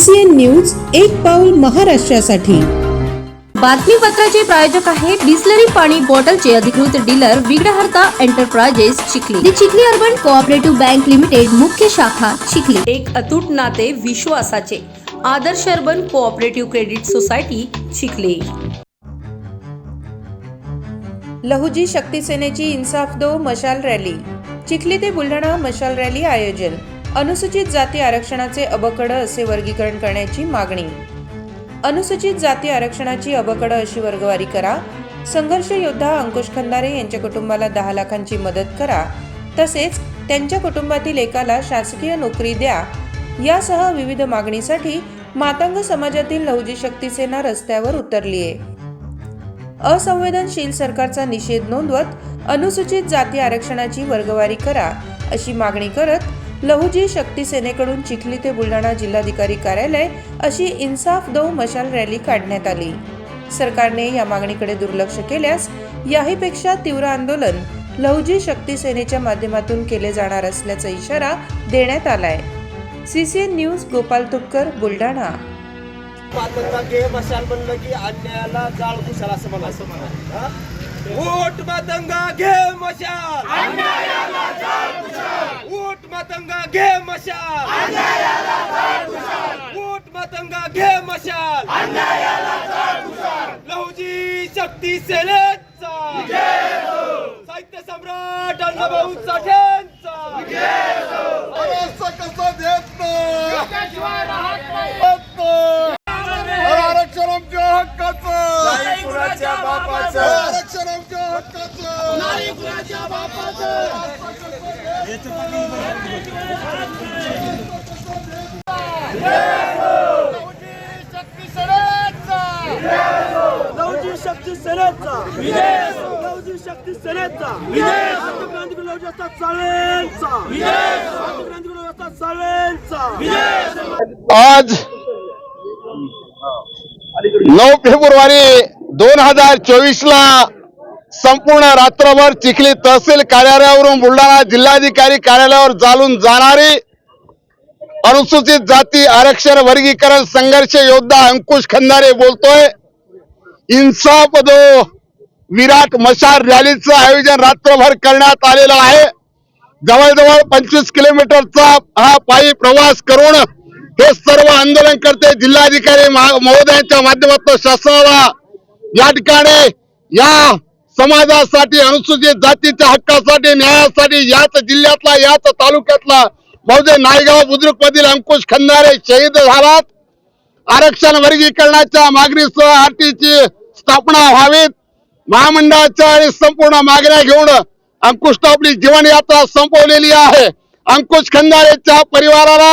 CCN news एक पाऊल महाराष्ट्रासाठी. बातमीपत्राचे प्रायोजक आहे बिस्लरी पाणी बॉटलचे अधिकृत dealer Vighnaharta enterprises Chikhli. The Chikhli urban cooperative bank limited मुख्य शाखा चिखली. एक अतूट नाते विश्वासाचे. Adarsh urban cooperative credit society Chikhli. Lahuji Shakti सेनेची इन्साफ दो मशाल रॅली. चिखली ते बुलढाणा मशाल रॅली आयोजन. अनुसूचित जाती आरक्षणाचे अबकड असे वर्गीकरण करण्याची मागणी. अनुसूचित जाती आरक्षणाची अबकड अशी वर्गवारी करा. संघर्ष योद्धा अंकुश खंदारे यांच्या कुटुंबाला दहा लाखांची मदत करा. तसेच त्यांच्या कुटुंबातील एकाला शासकीय नोकरी द्या. यासह विविध मागणीसाठी मातंग समाजातील लहुजी शक्ती सेना रस्त्यावर उतरली आहे असंवेदनशील सरकारचा निषेध नोंदवत अनुसूचित जाती आरक्षणाची वर्गवारी करा अशी मागणी करत लहुजी शक्ती सेनेकडून चिखली ते बुलढाणा जिल्हाधिकारी कार्यालय अशी इन्साफ दो मशाल रॅली काढण्यात आली. सरकारने या मागणीकडे दुर्लक्ष केल्यास याहीपेक्षा तीव्र आंदोलन लहुजी शक्ती सेनेच्या माध्यमातून केले जाणार असल्याचा इशारा देण्यात आलाय. CCN news Gopal Tupkar Buldhana. मशाल म्हणलं की अन्यायाला जाळ कुशाल असं म्हणा असं म्हणा वोट मातंगा घे मशाल! मातंगा घे मशाल. वोट मातंगा घे मशाल. लहुजी शक्ती सेनेचा. साहित्य सम्राट अण्णाभाऊ साठेंचा शक्ती सेनेचा लवजी शक्ती सेनेचा क्रांती लवजी असतात आज नऊ फेब्रुवारी दोन हजार चोवीस ला संपूर्ण रात्रभर चिखली तहसील कार्यालयावरून बुलढाणा जिल्हाधिकारी कार्यालयावर चालून जाणारी अनुसूचित जाती आरक्षण वर्गीकरण संघर्ष योद्धा अंकुश खंदारे बोलतोय. इन्साफ दो विराट मशाल रॅलीचं आयोजन रात्रभर करण्यात आलेलं आहे. जवळजवळ पंचवीस किलोमीटरचा हा पायी प्रवास करून हे सर्व आंदोलनकर्ते जिल्हाधिकारी महा- महोदयांच्या माध्यमातून शासनाला या ठिकाणी या समाजासाठी अनुसूचित जातीच्या हक्कासाठी न्यायासाठी याच जिल्ह्यातला याच तालुक्यातला बहुजय नायगाव बुद्रुक मधील अंकुश खंदारे शहीद झालात. आरक्षण वर्गीकरणाच्या मागणीसह आरटीची स्थापना व्हावीत. महामंडळाच्या आणि संपूर्ण मागण्या घेऊन अंकुश आपली जीवनयात्रा संपवलेली आहे. अंकुश खंदारेच्या परिवाराला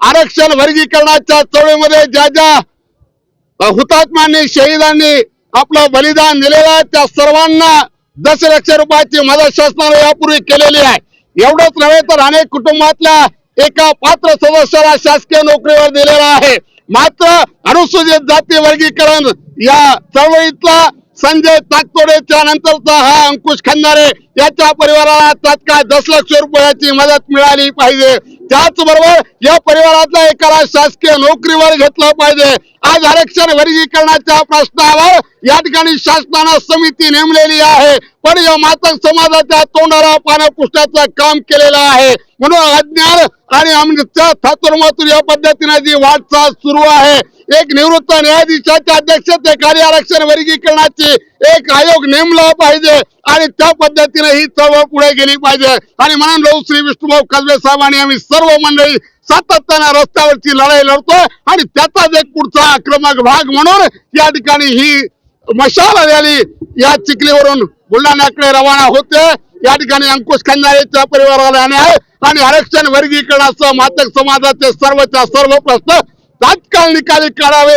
आरक्षण वर्गीकरणाच्या चळवळीमध्ये ज्या ज्या हुतात्म्यांनी शहीदांनी आपलं बलिदान दिलेलं आहे. त्या सर्वांना दशलक्ष रुपयाची मदत शासनाने यापूर्वी केलेली आहे. एवढंच नव्हे तर अनेक कुटुंबातल्या एका पात्र सदस्याला शासकीय नोकरीवर दिलेला आहे. मात्र अनुसूचित जाती वर्गीकरण या चळवळीतला संजय ताकतोडेच्या नंतरचा हा अंकुश खंदारे याच्या परिवाराला तात्काळ दस लक्ष रुपयाची मदत मिळाली पाहिजे. त्याचबरोबर या परिवारातल्या एकाला शासकीय नोकरीवर घेतलं पाहिजे. आज आरक्षण वर्गीकरणाच्या प्रश्नावर या ठिकाणी शासनानं समिती नेमलेली आहे. पण या मातक समाजाच्या तोंडाला पानं पुष्टाचं काम केलेलं आहे. म्हणून अज्ञान आणि आमच्या थातुरमातूर या पद्धतीने जी वाटचाल सुरू आहे एक निवृत्त न्यायाधीशाच्या अध्यक्षतेखाली आरक्षण वर्गीकरणाची एक आयोग नेमला पाहिजे आणि त्या पद्धतीने ही चळवळ पुढे गेली पाहिजे. आणि म्हणून राहू श्री विष्णुभाऊ कसबे आणि आम्ही सर्व मंडळी सातत्याने रस्त्यावरची लढाई लढतोय. आणि त्याचाच एक पुढचा आक्रमक भाग म्हणून या ठिकाणी ही मशाल रॅली या चिखलीवरून बुलढाण्याकडे रवाना होते. या ठिकाणी अंकुश खंदारेच्या परिवाराला आहे आणि आरक्षण वर्गीकरणासह मातक समाजाचे सर्वच्या सर्व प्रश्न तात्काळ निकाली काढावे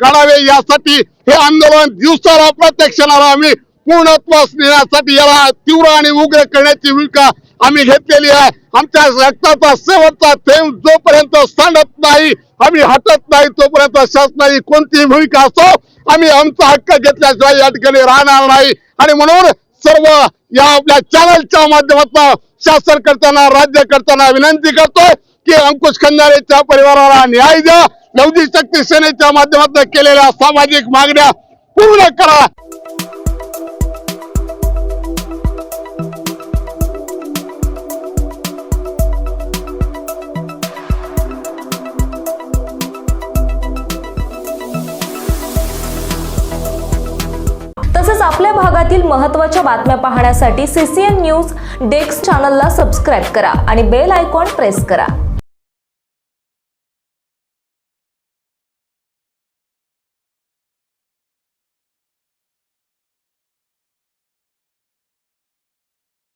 काढावे यासाठी हे आंदोलन दिवसाला प्रत्यक्षणाला आम्ही पूर्णत्वास नेण्यासाठी याला तीव्र आणि उग्र करण्याची भूमिका आम्ही घेतलेली आहे. आमच्या रक्ताचा शेवटचा थेंब जोपर्यंत सांडत नाही आम्ही हटत नाही तोपर्यंत शासनाची कोणतीही भूमिका असो आम्ही आमचा हक्क घेतल्याशिवाय या ठिकाणी राहणार नाही. आणि म्हणून सर्व या आपल्या चॅनलच्या माध्यमातून शासन करताना राज्य करताना विनंती करतोय की अंकुश खंदारेच्या परिवाराला न्याय द्या. लवजी शक्ती सेनेच्या माध्यमातून केलेल्या सामाजिक मागण्या पूर्ण करा. तसेच आपल्या भागातील महत्त्वाच्या बातम्या पाहण्यासाठी सीसीएन न्यूज डेस्क चॅनलला सबस्क्राईब करा आणि बेल आयकॉन प्रेस करा.